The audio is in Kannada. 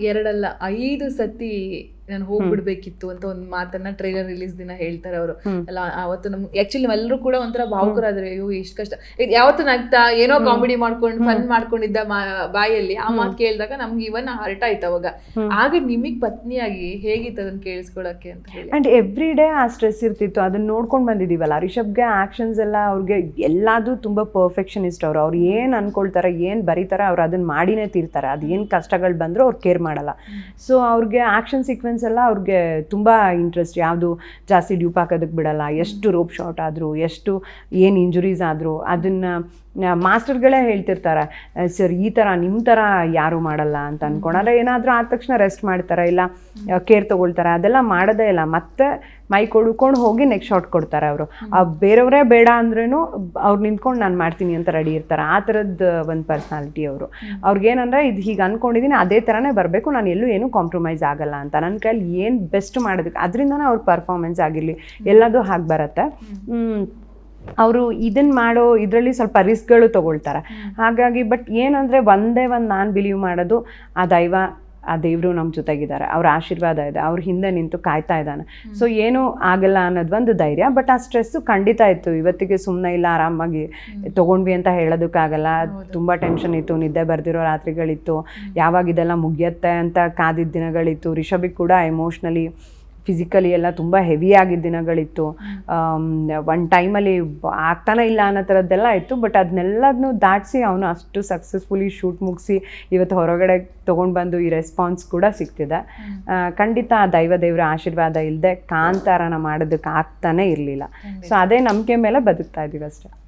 ಎರಡಲ್ಲ ಐದು ಸತಿ ನಾನು ಹೋಗ್ಬಿಡ್ಬೇಕಿತ್ತು ಅಂತ ಒಂದು ಮಾತನ್ನ ಟ್ರೈಲರ್ ರಿಲೀಸ್ ದಿನ ಹೇಳ್ತಾರೆ ಅವರು. ಅಲ್ಲ ಅವತ್ತು ನಮ್ಗೆ ಆಕ್ಚುಲಿ ಎಲ್ಲರೂ ಕೂಡ ಒಂಥರ ಭಾವುಕರಾದ್ರೆ ಅಯ್ಯೋ ಎಷ್ಟು ಕಷ್ಟ. ಇದ್ ಯಾವತ್ತು ನಗ್ತಾ ಏನೋ ಕಾಮಿಡಿ ಮಾಡ್ಕೊಂಡು ಫನ್ ಮಾಡ್ಕೊಂಡಿದ್ದ ಬಾಯಲ್ಲಿ ಆ ಮಾತು ಕೇಳಿದಾಗ ನಮ್ಗೆ ಇವನ್ ಹರ್ಟ್ ಆಯ್ತು ಅವಾಗ. ಆಗ ನಿಮಗ್ ಪತ್ನಿಯಾಗಿ ಹೇಗಿತ್ತು ಅದನ್ನ ಕೇಳಿಸ್ಕೊಳಕ್ಕೆ ಅಂತ ಹೇಳಿ. ಅಂಡ್ ಎವ್ರಿ ಡೇ ಆ ಸ್ಟ್ರೆಸ್ ಇರ್ತಿತ್ತು. ಅದನ್ನ ನೋಡ್ಕೊಂಡು ಬಂದಿದೀವಲ್ಲ ರಿಷಬ್ಗೆ ಆಕ್ಷನ್ಸ್ ಎಲ್ಲ ಅವ್ರಿಗೆ ಎಲ್ಲಾದೂ ತುಂಬಾ ಪರ್ಫೆಕ್ಷನಿಸ್ಟ್ ಅವರು. ಅವ್ರು ಏನು ಅನ್ಕೊಳ್ತಾರೆ ಏನು ಬರೀತಾರೆ ಅವ್ರು ಅದನ್ನ ಮಾಡಿನೇ ತೀರ್ತಾರೆ. ಅದೇನ್ ಕಷ್ಟಗಳು ಬಂದ್ರು ಅವ್ರು ಕೇರ್ ಮಾಡಲ್ಲ. ಸೊ ಅವ್ರಿಗೆ ಆಕ್ಷನ್ ಸೀಕ್ವೆನ್ಸ್ ಎಲ್ಲ ಅವ್ರಿಗೆ ತುಂಬ ಇಂಟ್ರೆಸ್ಟ್ ಯಾವುದು ಜಾಸ್ತಿ ಡ್ಯೂಪ್ ಹಾಕೋದಕ್ಕೆ ಬಿಡಲ್ಲ. ಎಷ್ಟು ರೋಪ್ ಶಾರ್ಟ್ ಆದರೂ, ಎಷ್ಟು ಏನು ಇಂಜುರೀಸ್ ಆದರೂ, ಅದನ್ನು ಮಾಸ್ಟರ್ಗಳೇ ಹೇಳ್ತಿರ್ತಾರೆ ಸರ್ ಈ ಥರ ನಿಮ್ಮ ಥರ ಯಾರೂ ಮಾಡಲ್ಲ ಅಂತ ಅನ್ಕೊಳಲ್ಲ ಏನಾದರೂ ಆದ ತಕ್ಷಣ ರೆಸ್ಟ್ ಮಾಡ್ತಾರೆ ಇಲ್ಲ ಕೇರ್ ತೊಗೊಳ್ತಾರೆ ಅದೆಲ್ಲ ಮಾಡೋದೇ ಇಲ್ಲ. ಮತ್ತೆ ಮೈ ಕೊಡ್ಕೊಂಡು ಹೋಗಿ ನೆಕ್ಸ್ಟ್ ಶಾಟ್ ಕೊಡ್ತಾರೆ ಅವರು. ಬೇರೆಯವರೇ ಬೇಡ ಅಂದ್ರೂ ಅವ್ರು ನಿಂತ್ಕೊಂಡು ನಾನು ಮಾಡ್ತೀನಿ ಅಂತ ರೆಡಿ ಇರ್ತಾರೆ. ಆ ಥರದ್ದು ಒಂದು ಪರ್ಸ್ನಾಲಿಟಿ ಅವರು. ಅವ್ರಿಗೇನಂದ್ರೆ ಇದು ಹೀಗೆ ಅಂದ್ಕೊಂಡಿದ್ದೀನಿ ಅದೇ ಥರನೇ ಬರಬೇಕು ನಾನು ಎಲ್ಲೂ ಏನೂ ಕಾಂಪ್ರಮೈಸ್ ಆಗಲ್ಲ ಅಂತ. ನನ್ನ ಕೈಲಿ ಏನು ಬೆಸ್ಟ್ ಮಾಡೋದಕ್ಕೆ ಅದರಿಂದನೇ ಅವ್ರ ಪರ್ಫಾರ್ಮೆನ್ಸ್ ಆಗಿರಲಿ. ಎಲ್ಲದೂ ಹಾಗೆ ಬರುತ್ತೆ. ಅವರು ಇದನ್ನು ಮಾಡೋ ಇದರಲ್ಲಿ ಸ್ವಲ್ಪ ರಿಸ್ಕ್ಗಳು ತೊಗೊಳ್ತಾರೆ. ಹಾಗಾಗಿ ಬಟ್ ಏನಂದರೆ ಒಂದೇ ಒಂದು ನಾನು ಬಿಲೀವ್ ಮಾಡೋದು ಆ ದೈವ ಆ ದೇವರು ನಮ್ಮ ಜೊತೆಗಿದ್ದಾರೆ. ಅವ್ರ ಆಶೀರ್ವಾದ ಇದೆ. ಅವ್ರ ಹಿಂದೆ ನಿಂತು ಕಾಯ್ತಾ ಇದ್ದಾನೆ. ಸೊ ಏನೂ ಆಗಲ್ಲ ಅನ್ನೋದು ಒಂದು ಧೈರ್ಯ. ಬಟ್ ಆ ಸ್ಟ್ರೆಸ್ಸು ಖಂಡಿತ ಇತ್ತು. ಇವತ್ತಿಗೆ ಸುಮ್ಮನೆ ಇಲ್ಲ ಆರಾಮಾಗಿ ತೊಗೊಂಡ್ವಿ ಅಂತ ಹೇಳೋದಕ್ಕಾಗಲ್ಲ. ತುಂಬ ಟೆನ್ಷನ್ ಇತ್ತು. ನಿದ್ದೆ ಬರ್ದಿರೋ ರಾತ್ರಿಗಳಿತ್ತು. ಯಾವಾಗ ಇದೆಲ್ಲ ಮುಗಿಯತ್ತೆ ಅಂತ ಕಾದಿದ್ದ ದಿನಗಳಿತ್ತು. ರಿಷಭಿಗೆ ಕೂಡ ಎಮೋಷ್ನಲಿ ಫಿಸಿಕಲಿ ಎಲ್ಲ ತುಂಬ ಹೆವಿ ಆಗಿದ್ದ ದಿನಗಳಿತ್ತು. ಒನ್ ಟೈಮಲ್ಲಿ ಆಗ್ತಾನೆ ಇಲ್ಲ ಅನ್ನೋ ಥರದ್ದೆಲ್ಲ ಇತ್ತು ಬಟ್ ಅದನ್ನೆಲ್ಲದನ್ನೂ ದಾಟಿಸಿ ಅವನು ಅಷ್ಟು ಸಕ್ಸಸ್ಫುಲಿ ಶೂಟ್ ಮುಗಿಸಿ ಇವತ್ತು ಹೊರಗಡೆ ತೊಗೊಂಡು ಬಂದು ಈ ರೆಸ್ಪಾನ್ಸ್ ಕೂಡ ಸಿಗ್ತಿದೆ. ಖಂಡಿತ ಆ ದೈವ ದೇವರ ಆಶೀರ್ವಾದ ಇಲ್ಲದೆ ಕಾಂತಾರನ ಮಾಡೋದಕ್ಕೆ ಆಗ್ತಾನೆ ಇರಲಿಲ್ಲ. ಸೊ ಅದೇ ನಂಬಿಕೆ ಮೇಲೆ ಬದುಕ್ತಾ ಇದ್ದೀವಿ ಅಷ್ಟೇ.